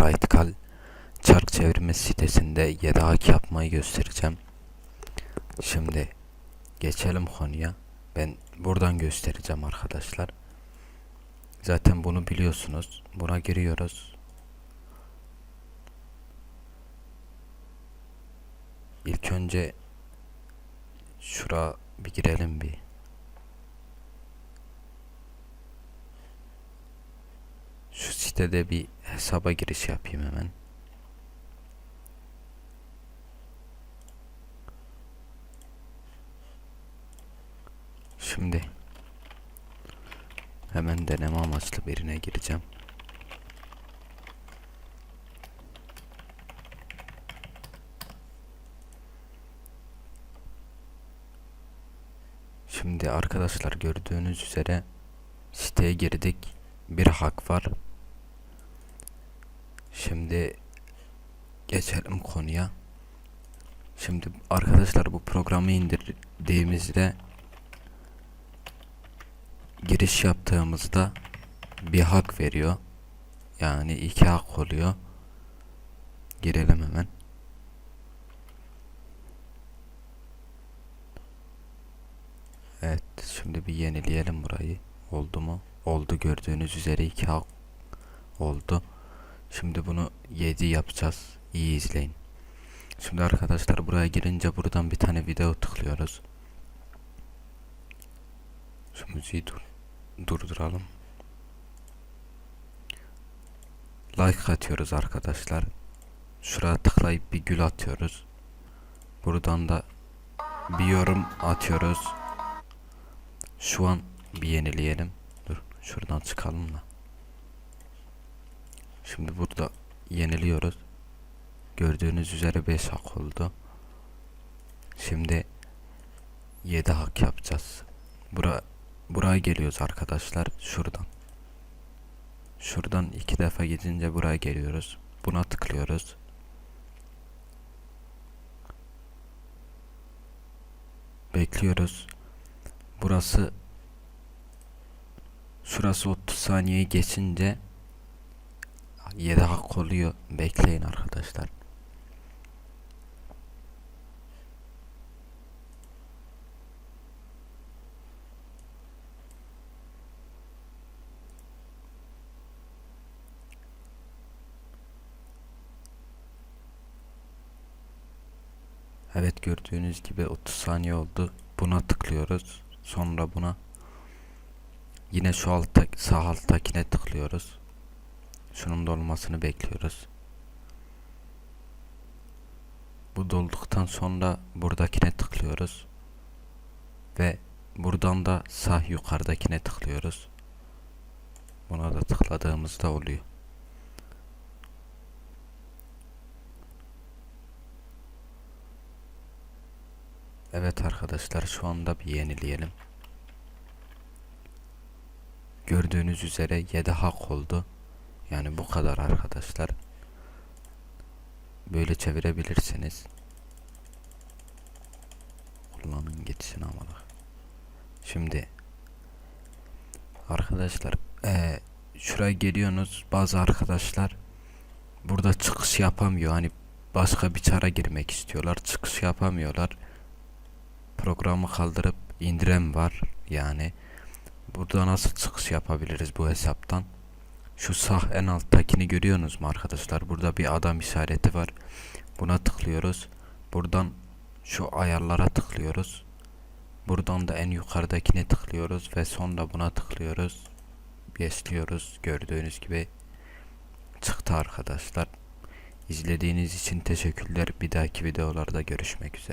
Radical çark çevirme sitesinde 7 hak yapmayı göstereceğim. Şimdi geçelim konuya. Ben buradan göstereceğim arkadaşlar. Zaten bunu biliyorsunuz. Buna giriyoruz. İlk önce şura bir girelim bir. Şu sitede bir hesaba giriş yapayım hemen. Şimdi hemen deneme amaçlı birine gireceğim. Şimdi arkadaşlar gördüğünüz üzere siteye girdik. Bir hak var. Şimdi geçelim konuya. Şimdi arkadaşlar bu programı indirdiğimizde giriş yaptığımızda bir hak veriyor. Yani iki hak oluyor. Girelim hemen. Evet, şimdi bir yenileyelim burayı. Oldu mu? Oldu gördüğünüz üzere iki hak oldu. Şimdi bunu 7 yapacağız. İyi izleyin. Şimdi arkadaşlar buraya girince buradan bir tane video tıklıyoruz. Şu müziği dur durduralım. Like atıyoruz arkadaşlar. Şuraya tıklayıp bir gül atıyoruz. Buradan da bir yorum atıyoruz. Şu an bir yenileyelim. Dur şuradan çıkalım da. Şimdi burada yeniliyoruz. Gördüğünüz üzere 5 hak oldu. Şimdi 7 hak yapacağız. Bura buraya geliyoruz arkadaşlar şuradan. Şuradan iki defa gidince buraya geliyoruz. Buna tıklıyoruz. Bekliyoruz. Burası Şurası 30 saniye geçince 7 hak oluyor. Bekleyin arkadaşlar. Evet gördüğünüz gibi 30 saniye oldu. Buna tıklıyoruz. Sonra buna yine şu altta sağ alttakine tıklıyoruz. Şunun dolmasını bekliyoruz. Bu dolduktan sonra buradakine tıklıyoruz. Ve buradan da sağ yukarıdakine tıklıyoruz. Buna da tıkladığımızda oluyor. Evet arkadaşlar şu anda bir yenileyelim. Gördüğünüz üzere 7 hak oldu. Yani bu kadar arkadaşlar. Böyle çevirebilirsiniz. Kullanın gitsin ama. Şimdi arkadaşlar eee şuraya geliyorsunuz bazı arkadaşlar burada çıkış yapamıyor hani başka bir çara girmek istiyorlar çıkış yapamıyorlar programı kaldırıp indiren var yani burada nasıl çıkış yapabiliriz bu hesaptan şu sağ en alttakini görüyorsunuz mu arkadaşlar? Burada bir adam işareti var. Buna tıklıyoruz. Buradan şu ayarlara tıklıyoruz. Buradan da en yukarıdakine tıklıyoruz ve sonra buna tıklıyoruz. Besliyoruz. Gördüğünüz gibi çıktı arkadaşlar. İzlediğiniz için teşekkürler. Bir dahaki videolarda görüşmek üzere